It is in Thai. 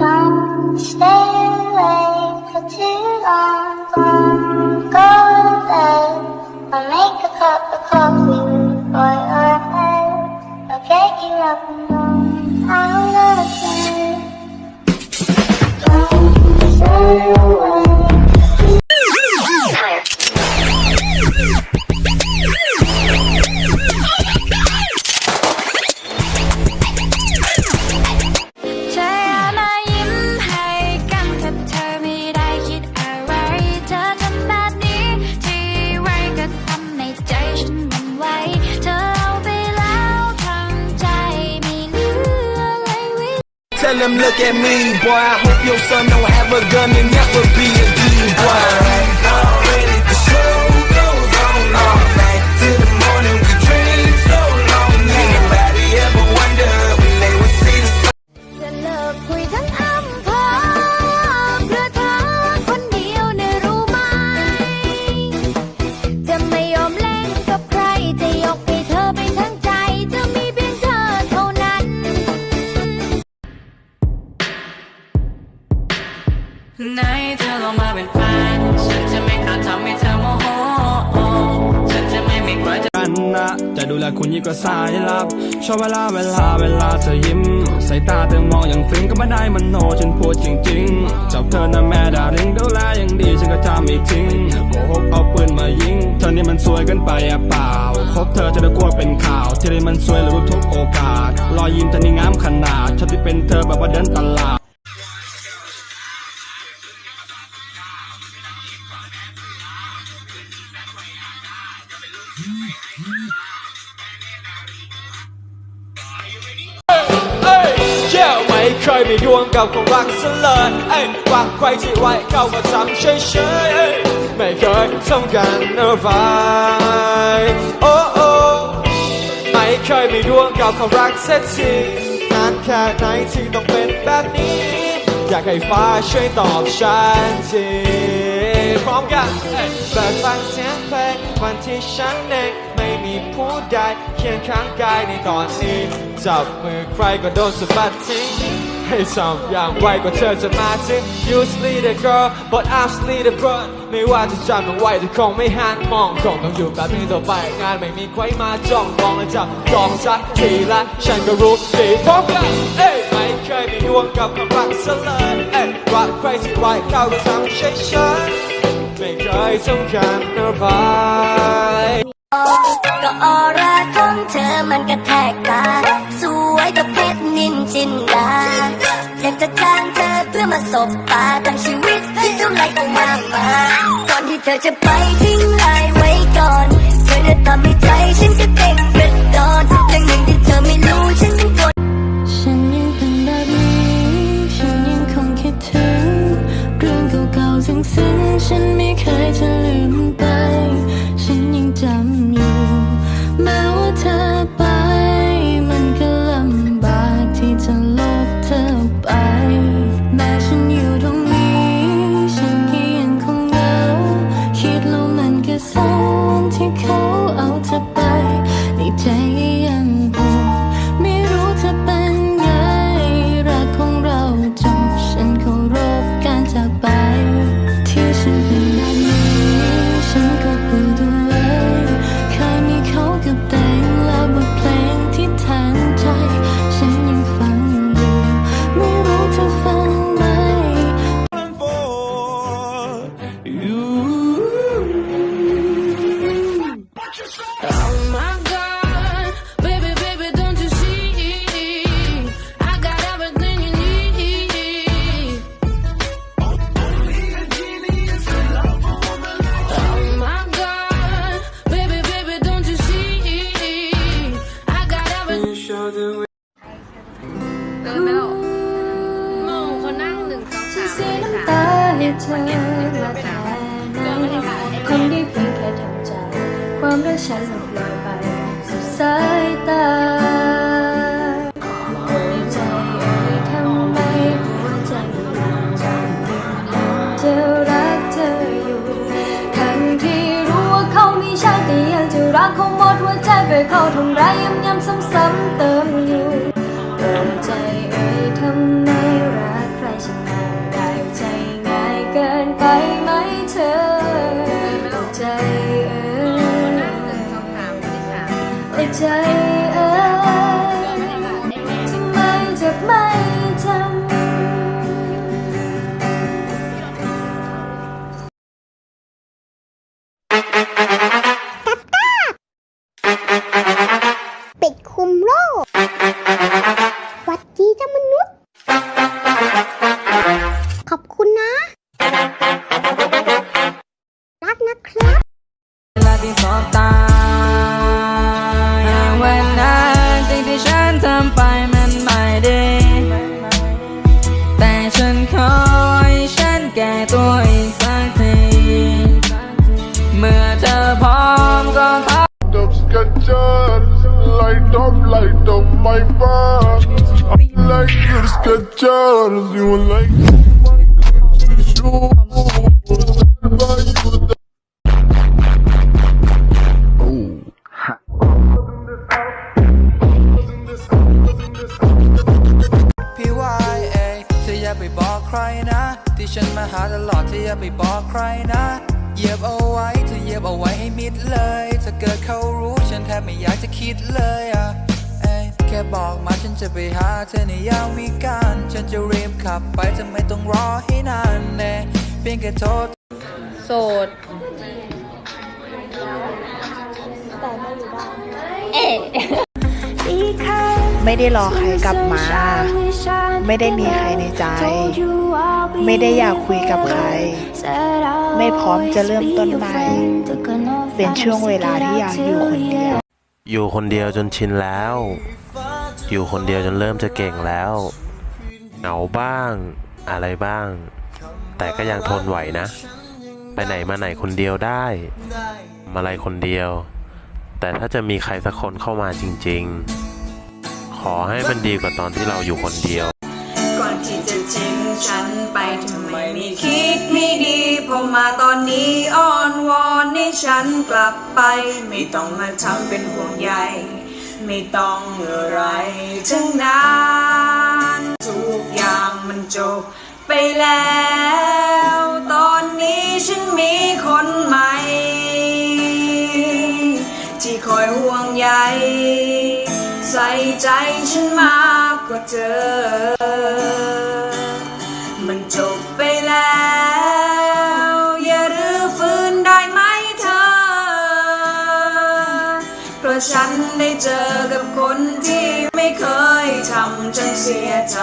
Don't stay away for too long. Don't go to bed. I'll make a cup of coffee for your oh, head. I'll get you up Tell him look at me, boy. I hope your son don't have a gun and never be a อลงมาเป็นแฟน ฉันจะไม่อาจทำให้เธอโมโห ฉันจะไม่มีใครจะกันนะจะดูแลคุณยิ่งกว่าสายลับ ชอบเวลาเวลาเวลาเธอยิ้ม สายตาเธอมองอย่างฟินก็ไม่ได้มันโนฉันพูดจริงๆจับเธอนะแม่ดาริงดูแลอย่างดีฉันก็ทำไม่ทิ้งโกหกเอาปืนมายิง เธอนี่มันสวยเกันไปอะเปล่า คบเธอจะได้กลัวเป็นข่าว ที่ได้มันสวยและรู้ทุกโอกาส รอยยิ้มเธอนี่งามขนาดชอบที่เป็นเธอแบบว่าเดินตลาด เอ้ยเจ้าไม่เคยมีดวงกับความรักซะเลยเอ้ยวังใครที่ไว้เขาก็ทำเฉยๆเอ้ยไม่เคยต้องการอะไรโอ้โอ้ไม่เคยมีดวงกับความรักเสียทีนานแค่ไหนที่ต้องเป็นแบบนี้ อยากให้ฟ้าช่วยตอบฉันที พร้อมกันเอ้ยเปิดฟังเสียงเพลงวันที่ฉันเองไม่มีผู้ใดเคียงข้างกายในตอนนี้ จับมือใครก็โดนสะบัดทิ้งให้สองอย่างไวกว่าเธอจะมาถึง Usually the girl but I'm still the bird ไม่ว่าจะจำเอาไว้แต่คงไม่หันมองคงต้องอยู่แบบนี้ต่อไปงานไม่มีใครมาจ้องมองและจับจองสักทีละฉันก็รู้ดีพร้อมกันเอ้ยไม่เคยมีดวงกับความรักซะเลยเอ้ยรักใครที่ไว้เข้าก็ทำเฉยๆ ไม่เคยต้องการอะไรก็ออร่าของเธอมันกระแทกตา สวยกับเพชรนินจินดาอยากจะจ้างเธอเพื่อมาสบตาทั้งชีวิตที่เท่าไรต้องมากมาก่อนที่เธอจะไปทิ้งลาย เธอมาแทนคนที่เพียงแค่ทำใจ ความรักฉันหลุดลอยไปสุดสายตาหัวใจเอ่ยทำไมหัวใจมันจำติดจะรักเธออยู่ทั้งที่รู้ว่าเขาไมีชาติแต่ยังจะรักเขาหมดหัวใจไปเขาทำร้ายย้ำย้ำซ้ำๆเติมอยู่ใจเอ่ยทำ desire ฉันขอให้ฉันแก่ตัวอีกสักที เมื่อเธอพร้อมก็ขอ up sketcher Light up, light up my bar I like your sketchers You like my Gucci shoes ที่ฉันมาหาตลอดเธออย่าไปบอกใครนะเหยียบเอาไว้เธอเหยียบเอาไว้ให้มิดเลย ถ้าเกิดเขารู้ฉันแทบไม่อยากจะคิดเลยอะเอ้ยแค่บอกมาฉันจะไปหาเธอในยามวิการฉันจะรีบขับไปจะไม่ต้องรอให้นานแน่เพียงแค่โทษโสดไม่ ไม่ได้รอใครกลับมา ไม่ได้มีใครในใจ ไม่ได้อยากคุยกับใคร ไม่พร้อมจะเริ่มต้นใหม่ เป็นช่วงเวลาที่อยากอยู่คนเดียว อยู่คนเดียวจนชินแล้ว อยู่คนเดียวจนเริ่มจะเก่งแล้ว เหงาบ้าง อะไรบ้าง แต่ก็ยังทนไหวนะ ไปไหนมาไหนคนเดียวได้มาอะไรคนเดียว แต่ถ้าจะมีใครสักคนเข้ามาจริง ๆ ขอให้มันดีกว่าตอนที่เราอยู่คนเดียว ก่อนที่จะทิ้งฉันไปทำไมไม่คิดให้ดีพอมาตอนนี้อ้อนวอนให้ฉันกลับไป ไม่ต้องมาทำเป็นห่วงใยไม่ต้องอะไรทั้งนั้นทุกอย่างมันจบไปแล้ว ตอนนี้ฉันมีคนใหม่ ที่คอยห่วงใยใส่ใจฉันมากกว่าเธอ มันจบไปแล้ว อย่ารื้อฟื้นได้ไหมเธอ เพราะฉันได้เจอกับคนที่ไม่เคยทำฉันเสียใจ